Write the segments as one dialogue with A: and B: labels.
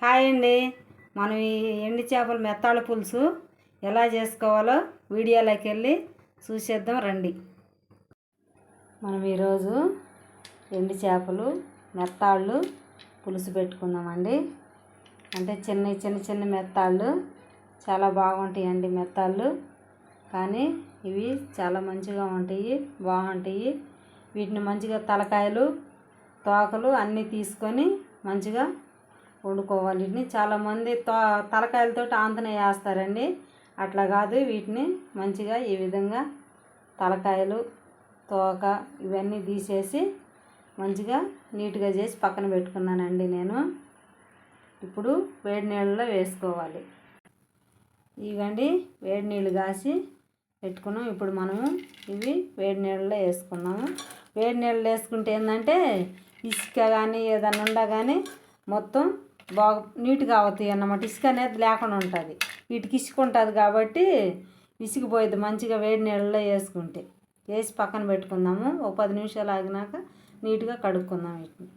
A: Hi అండి. మనం ఈ ఎండి చేపల మెత్తాళ్ళ పులుసు ఎలా చేసుకోవాలో వీడియోలోకి వెళ్ళి చూసేద్దాం రండి. మనం ఈరోజు ఎండి చేపలు మెత్తాళ్ళు పులుసు పెట్టుకుందామండి అంటే చిన్న చిన్న చిన్న మెత్తాళ్ళు చాలా బాగుంటాయండి మెత్తాళ్ళు. కానీ ఇవి చాలా మంచిగా ఉంటాయి బాగుంటాయి. వీటిని మంచిగా తలకాయలు తోకలు అన్నీ తీసుకొని మంచిగా వండుకోవాలి. వీటిని చాలామంది తో తలకాయలతో ఆంతన వేస్తారండి. అట్లా కాదు వీటిని మంచిగా ఈ విధంగా తలకాయలు తోక ఇవన్నీ తీసేసి మంచిగా నీట్గా చేసి పక్కన పెట్టుకున్నానండి నేను. ఇప్పుడు వేడి నీళ్ళలో వేసుకోవాలి. ఇవండి వేడి నీళ్ళు కాసి పెట్టుకున్నాం. ఇప్పుడు మనము ఇవి వేడి నీళ్ళలో వేసుకున్నాము. వేడి నీళ్ళు వేసుకుంటే ఏంటంటే ఇసుక కానీ ఏదన్నా ఉండా కానీ మొత్తం బాగా నీట్గా అవుతాయి అన్నమాట. ఇసుక అనేది లేకుండా ఉంటుంది. వీటికి ఇసుక ఉంటుంది కాబట్టి విసిగిపోయింది మంచిగా వేడి నీళ్ళలో వేసుకుంటే. వేసి పక్కన పెట్టుకుందాము. ఒక పది నిమిషాలు ఆగినాక నీట్గా కడుక్కుందాం వీటిని.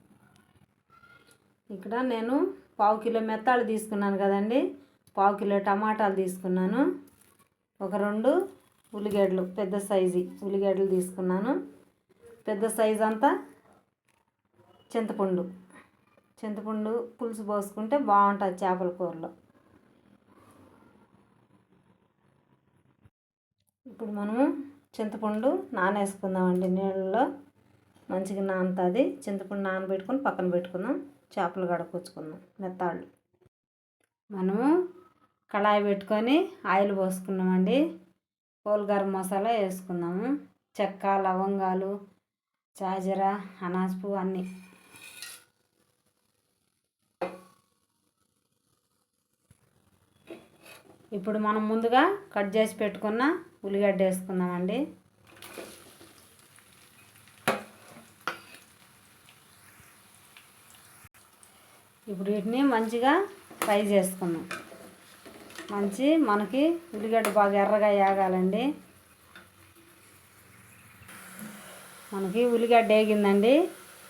A: ఇక్కడ నేను పావు కిలో మెత్తాలు తీసుకున్నాను కదండి. పావు కిలో టమాటాలు తీసుకున్నాను. ఒక రెండు ఉల్లిగడ్డలు పెద్ద సైజు ఉల్లిగడ్డలు తీసుకున్నాను. పెద్ద సైజు అంతా చింతపండు. చింతపండు పులుసు పోసుకుంటే బాగుంటుంది చేపల కూరలో. ఇప్పుడు మనము చింతపండు నానేసుకుందామండి నీళ్ళలో. మంచిగా నానుతుంది. చింతపండు నానబెట్టుకొని పక్కన పెట్టుకుందాం. చేపలు కడుక్కొచ్చుకుందాం మెత్తాళ్ళు. మనము కళాయి పెట్టుకొని ఆయిల్ పోసుకున్నామండి. గరం మసాలా వేసుకుందాము. చెక్క లవంగాలు చాజర అనాసపు అన్నీ. ఇప్పుడు మనం ముందుగా కట్ చేసి పెట్టుకున్న ఉల్లిగడ్డ వేసుకుందామండి. ఇప్పుడు వీటిని మంచిగా ఫ్రై చేసుకుందాం. మంచి మనకి ఉల్లిగడ్డ బాగా ఎర్రగా వేగాలండి మనకి ఉల్లిగడ్డ వేగిందండి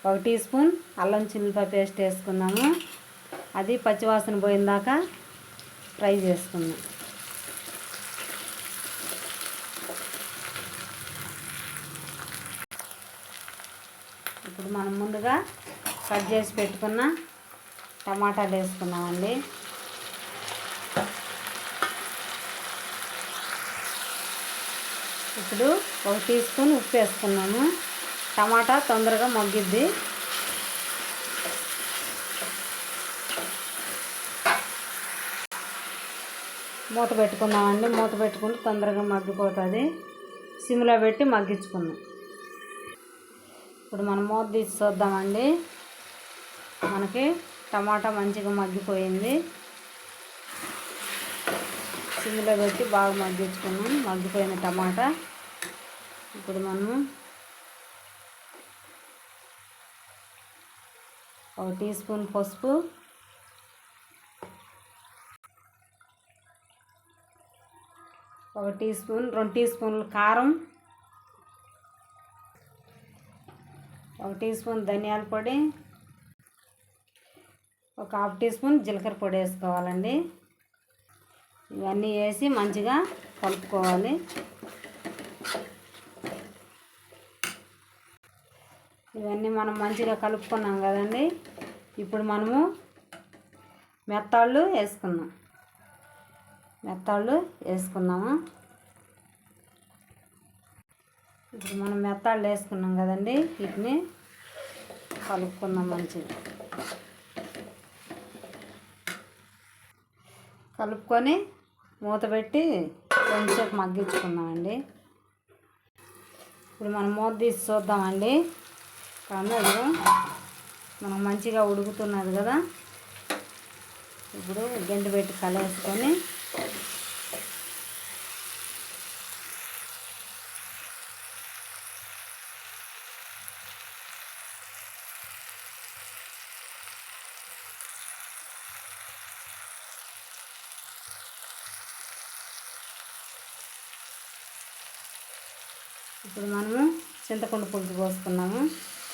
A: ఒక టీ స్పూన్ అల్లం చిల్లిపాయ పేస్ట్ వేసుకుందాము. అది పచ్చివాసన పోయిందాక ఫ్రై చేసుకుందాం. ఇప్పుడు మనం ముందుగా కట్ చేసి పెట్టుకున్న టమాటాలు వేసుకున్నామండి ఇప్పుడు ఒక టీ స్పూన్ ఉప్పు వేసుకున్నాము. టమాటా తొందరగా మగ్గిద్ది. మూత పెట్టుకున్నామండి మూత పెట్టుకుంటే తొందరగా మగ్గిపోతుంది. సిమ్లో పెట్టి మగ్గించుకున్నాం ఇప్పుడు మనం మూత తీసి చూద్దామండి. మనకి టమాటా మంచిగా మగ్గిపోయింది. సిమ్లో పెట్టి బాగా మగ్గించుకున్నాం. మగ్గిపోయిన టమాటా. ఇప్పుడు మనము ఒక టీ స్పూన్ పసుపు. ఒక టీ స్పూన్ రెండు టీ స్పూన్లు కారం. ఒక టీ స్పూన్ ధనియాల పొడి ఒక హాఫ్ టీ స్పూన్ జీలకర్ర పొడి వేసుకోవాలండి. ఇవన్నీ వేసి మంచిగా కలుపుకోవాలి. ఇవన్నీ మనం మంచిగా కలుపుకున్నాం కదండి. ఇప్పుడు మనము మెత్తాళ్ళు వేసుకున్నాం మెత్తాళ్ళు వేసుకున్నాము ఇప్పుడు మనం మెత్తాళ్ళు వేసుకున్నాం కదండి వీటిని కలుపుకుందాం మంచిగా. కలుపుకొని మూత పెట్టి కొంచెంసేపు మగ్గించుకుందామండి. ఇప్పుడు మనం మూత తీసి చూద్దామండి. కానీ మనం మంచిగా ఉడుకుతున్నది కదా. ఇప్పుడు గంటి పెట్టి కలేసుకొని ఇప్పుడు మనము చింతపండు పులుసు పోసుకున్నాము.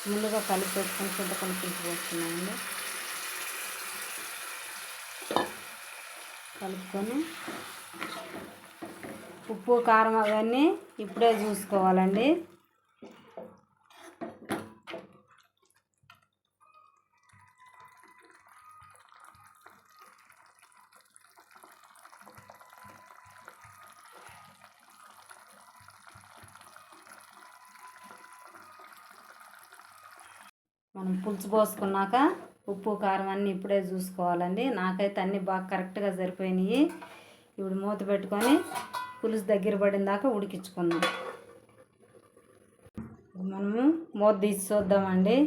A: ముందుగా కలిపి పెట్టుకుని చింతపండు పులుసు పోసుకున్నామండి. కలుపుకొని ఉప్పు కారం అవన్నీ ఇప్పుడే చూసుకోవాలండి. మనం పులుసు పోసుకున్నాక ఉప్పు కారం అన్నీ ఇప్పుడే చూసుకోవాలండి. నాకైతే అన్నీ బాగా కరెక్ట్గా సరిపోయినాయి. ఇప్పుడు మూత పెట్టుకొని పులుసు దగ్గర పడిన దాకా ఉడికించుకుందాం. మనము మూత తీసి చూద్దామండి.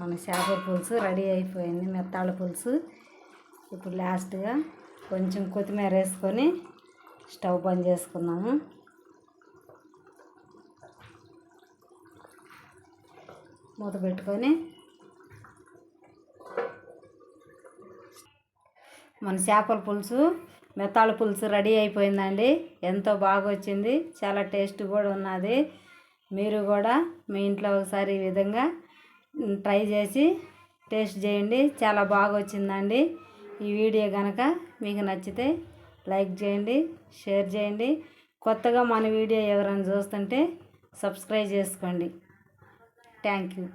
A: మన చేపల పులుసు రెడీ అయిపోయింది మెత్తాళ్ళ పులుసు. ఇప్పుడు లాస్ట్గా కొంచెం కొత్తిమీర వేసుకొని స్టవ్ బంద్ చేసుకున్నాము మూత పెట్టుకొని మన చేపల పులుసు మెత్తాల పులుసు రెడీ అయిపోయిందండి. ఎంతో బాగా వచ్చింది. చాలా టేస్ట్ కూడా ఉన్నది. మీరు కూడా మీ ఇంట్లో ఒకసారి ఈ విధంగా ట్రై చేసి టేస్ట్ చేయండి. చాలా బాగా వచ్చిందండి. ఈ వీడియో కనుక మీకు నచ్చితే లైక్ చేయండి షేర్ చేయండి. కొత్తగా మన వీడియో ఎవరైనా చూస్తుంటే సబ్స్క్రైబ్ చేసుకోండి. Thank you